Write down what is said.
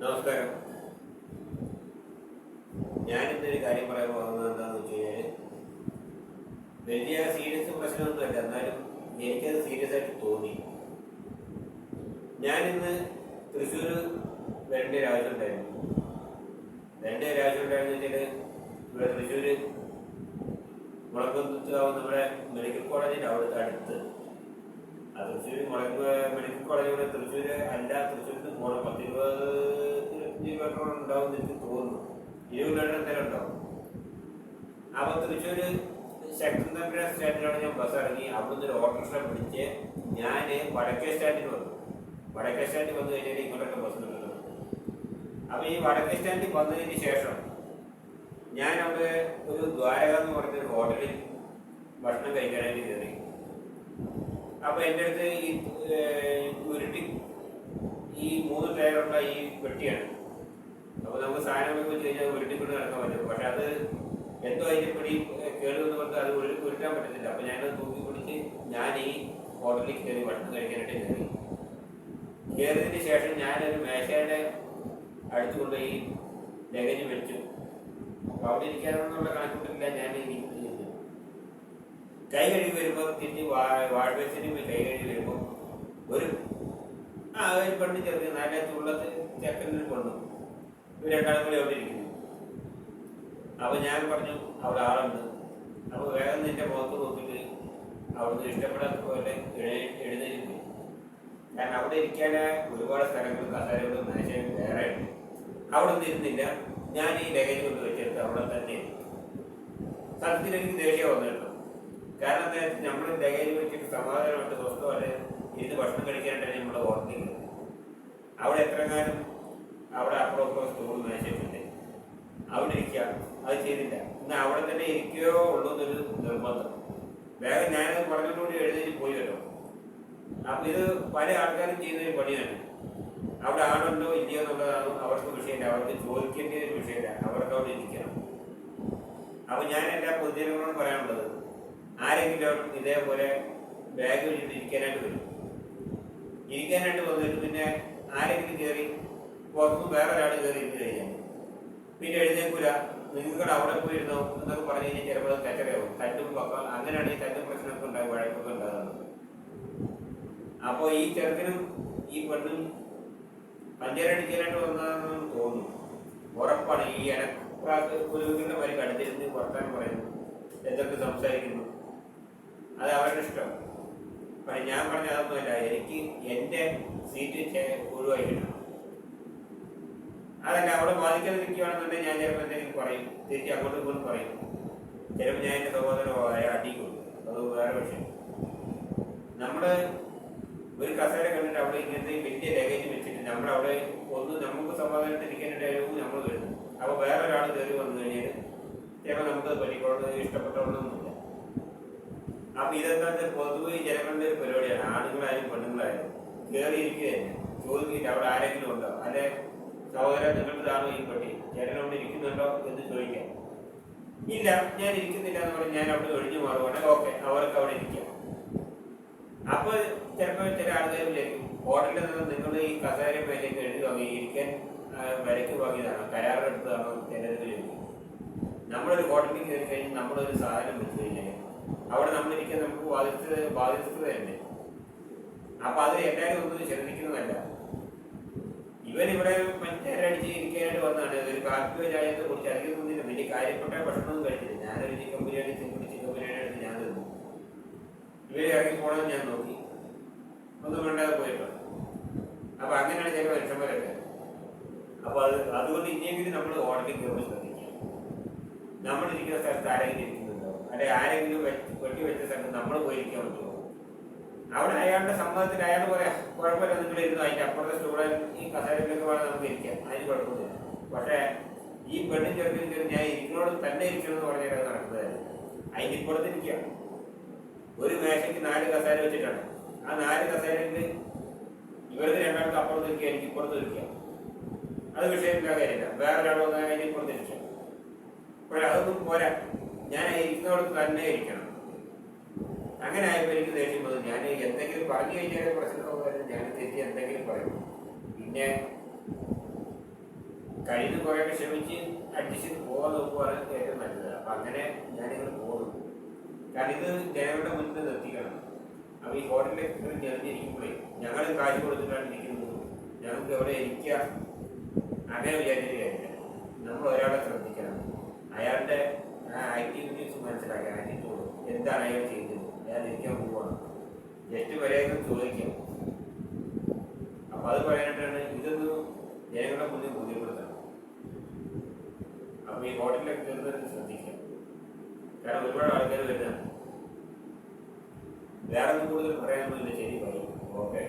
നമസ്കാരം. ഞാൻ ഇന്നൊരു കാര്യം പറയാൻ പോകുന്നത് എന്താണെന്ന് വെച്ച് കഴിഞ്ഞാൽ വലിയ സീരിയസ് പ്രശ്നമൊന്നുമല്ല. എന്നാലും എനിക്കത് സീരിയസ് ആയിട്ട് തോന്നി. ഞാനിന്ന് തൃശ്ശൂർ വരേണ്ട ഒരു ആവശ്യം ഉണ്ടായിരുന്നു. വരേണ്ട ഒരു ആവശ്യം ഉണ്ടായിരുന്നു വെച്ചാൽ ഇവിടെ തൃശ്ശൂർ മുളക്കുന്നാവ് നമ്മുടെ മെഡിക്കൽ കോളേജിന്റെ അവിടുത്തെ അടുത്ത്. ആ തൃശ്ശൂർ മെഡിക്കൽ കോളേജ് ഇവിടെ തൃശ്ശൂർ അല്ല തൃശ്ശൂരിൽ നിന്ന് പോകണം പത്ത് ഇരുപത് കിലോമീറ്റർ ഉണ്ടാവും എനിക്ക് തോന്നുന്നു. ഇരുപത് നേരം ഉണ്ടാവും അപ്പൊ തൃശ്ശൂർ ശക്തന്തപുര സ്റ്റാൻഡിലാണ് ഞാൻ ബസ് ഇറങ്ങി. അവിടുന്ന് ഒരു ഓട്ടോറിക്ഷ പിടിച്ച് ഞാൻ വടക്കേ സ്റ്റാൻഡിൽ വന്നു. വടക്കേ സ്റ്റാൻഡിൽ വന്നു കഴിഞ്ഞാൽ ഇങ്ങോട്ടൊക്കെ ബസ് കിട്ടുന്നത് അപ്പൊ ഈ വടക്കേ സ്റ്റാൻഡിൽ വന്നതിന് ശേഷം ഞാൻ അവിടെ ഒരു ദ്വാരക എന്ന് പറഞ്ഞൊരു ഹോട്ടലിൽ ഭക്ഷണം കഴിക്കാനായിട്ട് കയറി. അപ്പൊ എന്റെ അടുത്ത് ഈ ഉരുട്ടി ഈ മൂന്ന് ടയറുള്ള ഈ പെട്ടിയാണ്. അപ്പൊ നമുക്ക് സാധനങ്ങളൊക്കെ വെച്ച് കഴിഞ്ഞാൽ ഉരുട്ടിക്കൊണ്ട് നടക്കാൻ പറ്റും. പക്ഷെ അത് എന്തോ അതിന്റെ പിടി കേടുവെന്ന് കൊണ്ട് അത് ഉരു ഉരുട്ടാൻ പറ്റത്തില്ല. അപ്പൊ ഞാനത് തൂക്കി പിടിച്ച് ഞാൻ ഈ ഹോട്ടലിൽ കയറി ഭക്ഷണം കഴിക്കാനായിട്ട് കയറി. കയറിയതിന് ശേഷം ഞാനൊരു മേശയുടെ അടുത്ത് കൊണ്ടുപോയി ലഗേജ് വെച്ചു. അവിടെ ഇരിക്കാനുള്ള കണക്കൂട്ടില്ല ഞാൻ ഇരിക്കുന്നത് കൈ കഴുകി വരുമ്പോൾ തിരിഞ്ഞ് വാഴ ബേസിന് പോയി കൈ കഴുകി വരുമ്പോൾ ഒരു ആ ഒരു പെണ്ണ് ചെറുത് നല്ല തുള്ളത്ത് ചെക്കനിൽ പെണ്ണു. ഇവർ രണ്ടാളും കൂടി അവിടെ ഇരിക്കുന്നു അപ്പൊ ഞാൻ പറഞ്ഞു അവിടെ ആളുണ്ട്. അപ്പൊ വേഗം നിന്റെ മുഖത്ത് നോക്കിയിട്ട് അവിടുന്ന് ഇഷ്ടപ്പെടാത്ത പോലെ എഴുന്നേറ്റ് കാരണം അവിടെ ഇരിക്കാൻ ഒരുപാട് സ്ഥലങ്ങളും കസാരകളും മേശയും വേറെ ഉണ്ട് അവിടെ ഒന്നും ഇരുന്നില്ല. ഞാൻ ഈ ലഗേജ് കൊണ്ട് വെച്ചെടുത്ത് അവിടെ തന്നെ. സത്യത്തിൽ എനിക്ക് ദേഷ്യം വന്നിട്ടു കാരണം നമ്മൾ ലഗേജ് വെച്ചിട്ട് സമാധാനമായിട്ട് സ്വസ്ഥമായിട്ട് ഇരുന്ന് ഭക്ഷണം കഴിക്കാനായിട്ടാണ് നമ്മൾ ഓർമ്മിക്കുന്നത് അവിടെ എത്രങ്ങാനും അവിടെ അപ്പുറം അപ്പുറം സ്റ്റൂൾ അവിടെ ഇരിക്കുക അത് ചെയ്തില്ല. എന്നാൽ അവിടെ തന്നെ ഇരിക്കുകയോ ഉള്ളൊരു നിർബന്ധം. വേഗം ഞാൻ പറഞ്ഞുകൂടി എഴുതി പോയി അപ്പം ഇത് പല ആൾക്കാരും ചെയ്യുന്ന ഒരു പണിയാണ്. അവിടെ ആളുണ്ടോ ഇല്ലയോ എന്നുള്ളതാണ് അവർക്ക് വിഷയമില്ല. അവർക്ക് ചോദിക്കേണ്ട ഒരു വിഷയമില്ല. അവർക്ക് അവിടെ ഇരിക്കണം. അപ്പൊ ഞാൻ എല്ലാ പൊതുജനങ്ങളോടും പറയാനുള്ളത് ആരെങ്കിലും ഇതേപോലെ ബാഗ് വെച്ചിട്ട് ഇരിക്കാനായിട്ട് വരും. ഇരിക്കാനായിട്ട് വന്നിട്ട് പിന്നെ ആരെങ്കിലും കയറി പുറത്തുനിന്ന് വേറെ ഒരാൾ കയറി ഇരുന്ന് കഴിഞ്ഞാൽ പിന്നെ എഴുന്നേക്കൂല നിങ്ങളുടെ അവിടെ പോയിരുന്നോ എന്നൊക്കെ പറഞ്ഞു കഴിഞ്ഞാൽ ചിലപ്പോൾ അത് തെറ്റരയാവും തട്ടും പക്കം അങ്ങനെയാണെങ്കിൽ തട്ടും പ്രശ്നമൊക്കെ ഉണ്ടാകും വഴക്കൊക്കെ ഉണ്ടാകുന്നത് അപ്പോൾ ഈ ചെറുക്കനും ഈ പെണ്ണും പഞ്ചരടിക്കാനായിട്ട് വന്നതെന്ന് തോന്നുന്നു. ഉറപ്പാണ്. ഈ പുരോഗതിയുടെ വരെ കടുത്തിരുന്ന് വർത്താനം പറയുന്നു. എന്തൊക്കെ സംസാരിക്കുന്നു. അത് അവരുടെ ഇഷ്ടം. പക്ഷെ ഞാൻ പറഞ്ഞ അതൊന്നുമല്ല. എനിക്ക് എന്റെ സീറ്റ് ഒഴിവായി കിട്ടണം അതല്ല അവിടെ ബാധിക്കാതിരിക്കുകയാണെന്നുണ്ടെങ്കിൽ ഞാൻ ചിലപ്പോൾ എന്തെങ്കിലും പറയും. തിരിച്ച് അങ്ങോട്ടും ഇങ്ങോട്ടും പറയും. ചിലപ്പോൾ ഞാൻ എന്റെ സഹോദരൻ അടിക്കും അത് വേറെ പക്ഷേ നമ്മൾ ഒരു കസേര കണ്ടിട്ട് അവിടെ ഇങ്ങനത്തെ വലിയ ലഗേജ് വെച്ചിട്ട് നമ്മളവിടെ ഒന്ന് നമുക്ക് സമാധാനത്തിൽ ഇരിക്കാനായിട്ടായിരുന്നു നമ്മൾ വരുന്നു. അപ്പോൾ വേറെ ഒരാൾ കയറി വന്നു കഴിഞ്ഞാൽ ചിലപ്പോൾ നമുക്ക് പറ്റിക്കൊള്ളത് ഇഷ്ടപ്പെട്ടോളൊന്നുമില്ല അപ്പൊ ഇതെന്താ പൊതുവെ ജനങ്ങളുടെ ഒരു പരിപാടിയാണ്. ആണുങ്ങളായാലും പെണ്ണുങ്ങളായാലും കയറിയിരിക്കുക തന്നെ ചോദിക്കില്ല അവിടെ ആരെങ്കിലും ഉണ്ടോ? അല്ലെ സഹോദരൻ നിങ്ങളുടേതാണോ ഈ പട്ടി ചേട്ടൻ അവിടെ ഇരിക്കുന്നുണ്ടോ എന്ന് ചോദിക്കാം. ഇല്ല ഞാൻ ഇരിക്കുന്നില്ല എന്ന് പറഞ്ഞ് ഞാൻ അവിടെ ഒഴിഞ്ഞു മാറുകയാണ് ഓക്കെ അവർക്ക് അവിടെ ഇരിക്കാം. അപ്പോൾ ചിലപ്പോൾ ചില വിചാരിക്കും ഹോട്ടലിൽ നിന്ന് നിങ്ങൾ ഈ കസേര മേലേക്ക് എഴുതി വാങ്ങി ഇരിക്കാൻ വിലക്ക് വാങ്ങിയതാണോ? കരാറെടുത്തതാണോ ചിലർക്ക് ചോദിക്കും. നമ്മളൊരു ഹോട്ടലിൽ കയറി കഴിഞ്ഞാൽ നമ്മളൊരു സാധനം വെച്ച് കഴിഞ്ഞാൽ അവിടെ നമ്മളിരിക്കാൻ നമുക്ക് ബാധിച്ചത് ബാധിച്ചത് തന്നെ അപ്പൊ അത് എല്ലാവരും ഒന്നും ശ്രദ്ധിക്കുന്നതല്ല. ഇവരിവിടെ ഇരിക്കാനായിട്ട് വന്നാണ്. ഒരു കാപ്പിയോ ചായത്തെ കുറിച്ച് ഒന്നുമില്ല വലിയ കാര്യപ്പെട്ട ഭക്ഷണമൊന്നും കഴിച്ചില്ല ഞാനൊരു chicken biryani chicken chicken biryani എടുത്ത് ഞാൻ തിന്നു. ഇവരെ ഇറങ്ങി പോണെന്ന് ഞാൻ നോക്കി. ഒന്നും വേണ്ടാതെ പോയിട്ടോ. അപ്പൊ അങ്ങനെയാണ് ചില മനുഷ്യന്മാരൊക്കെ. അപ്പൊ അത് അതുകൊണ്ട് ഇനിയെങ്കിലും നമ്മൾ ഓർഡറിൽ കയറുമ്പോൾ ശ്രദ്ധിക്കുക. നമ്മളിരിക്കുന്ന സ്ഥലത്ത് ആരെങ്കിലും ഇരിക്കുന്നുണ്ടോ? അല്ലെ ആരെങ്കിലും വെട്ടി വെച്ച സ്ഥലത്ത് നമ്മൾ പോയിരിക്കാൻ പറ്റുമോ? അവിടെ അയാളുടെ സംഭവത്തിൽ അയാൾ പറയാം കുഴപ്പമില്ല നിങ്ങൾ ഇരുന്നു അതിന്റെ അപ്പുറത്തെ സ്റ്റൂഡൻ ഈ കസേരയിലൊക്കെ വേണം നമുക്ക് ഇരിക്കാം. അതിന് കുഴപ്പമില്ല. പക്ഷേ ഈ പെണ്ണും ചെറുക്കിനും ചെറു ഞാൻ ഇരിക്കുന്നോട് തന്നെ ഇരിക്കണം എന്ന് പറഞ്ഞാൽ നടക്കുന്നതല്ല. അതിന്റെ ഇപ്പുറത്ത് ഇരിക്കുക. ഒരു മേശയ്ക്ക് നാല് കസേര വെച്ചിട്ടാണ്. ആ നാല് കസേരയിൽ ഇവർക്ക് രണ്ടാൾക്ക് അപ്പുറത്ത് ഇരിക്കുക എനിക്ക് ഇപ്പുറത്ത് ഇരിക്കുക. അത് വിഷയമില്ല കാര്യമില്ല. വേറെ ഒരാൾ വന്നാൽ അതിന് ഇപ്പുറത്ത് ഇരിക്കുക അതൊന്നും പോരാ. ഞാൻ ഇരിക്കുന്നവർക്ക് തന്നെ ഇരിക്കണം. അങ്ങനെ ആയപ്പോൾ എനിക്ക് ദേഷ്യം വന്നു. ഞാൻ എന്തെങ്കിലും പറഞ്ഞു കഴിഞ്ഞാൽ പ്രശ്നമൊന്നും ഞാൻ തെറ്റി എന്തെങ്കിലും പറയും. പിന്നെ കഴിഞ്ഞ് കുറേ ക്ഷമിച്ച് ചെയ്ത് പോകാൻ നോക്കുവാണ് ഏറ്റവും നല്ലത്. അപ്പം അങ്ങനെ ഞാനിങ്ങനെ പോകുന്നു കാരണം ഇത് ജനങ്ങളുടെ മുന്നിൽ നിർത്തിക്കണം. അപ്പോൾ ഈ ഹോട്ടലിലേക്ക് നിറഞ്ഞിരിക്കുമ്പോഴേ ഞങ്ങൾ കാശ് കൊടുത്തിട്ടാണ് ഇരിക്കുന്നത്. ഞങ്ങൾക്ക് എവിടെ ഇരിക്കുക അങ്ങനെ വിചാരിച്ചിട്ട് കാര്യമില്ല നമ്മൾ ഒരാളെ ശ്രദ്ധിക്കണം. അയാളുടെ ആക്ടിവിറ്റീസ് മനസ്സിലാക്കാൻ എന്താണ് അയാൾ ചെയ്യുന്നത് അയാൾ ഇരിക്കാൻ പോവാണ്. ജസ്റ്റ് വരെയൊക്കെ ചോദിക്കാം. അപ്പൊ അത് പറയാനായിട്ടാണ് ഇതൊന്ന് ജനങ്ങളുടെ മുന്നിൽ ബോധ്യപ്പെടുത്തണം. അപ്പൊ ഈ ഹോട്ടലിലൊക്കെ കയറുന്നത് ശ്രദ്ധിക്കാം. കാരണം ഒരുപാട് ആൾക്കാർ വരുന്നതാണ് വേറെ കൂടുതൽ പറയാനൊന്നുമില്ല ശരി പറയും ഓക്കെ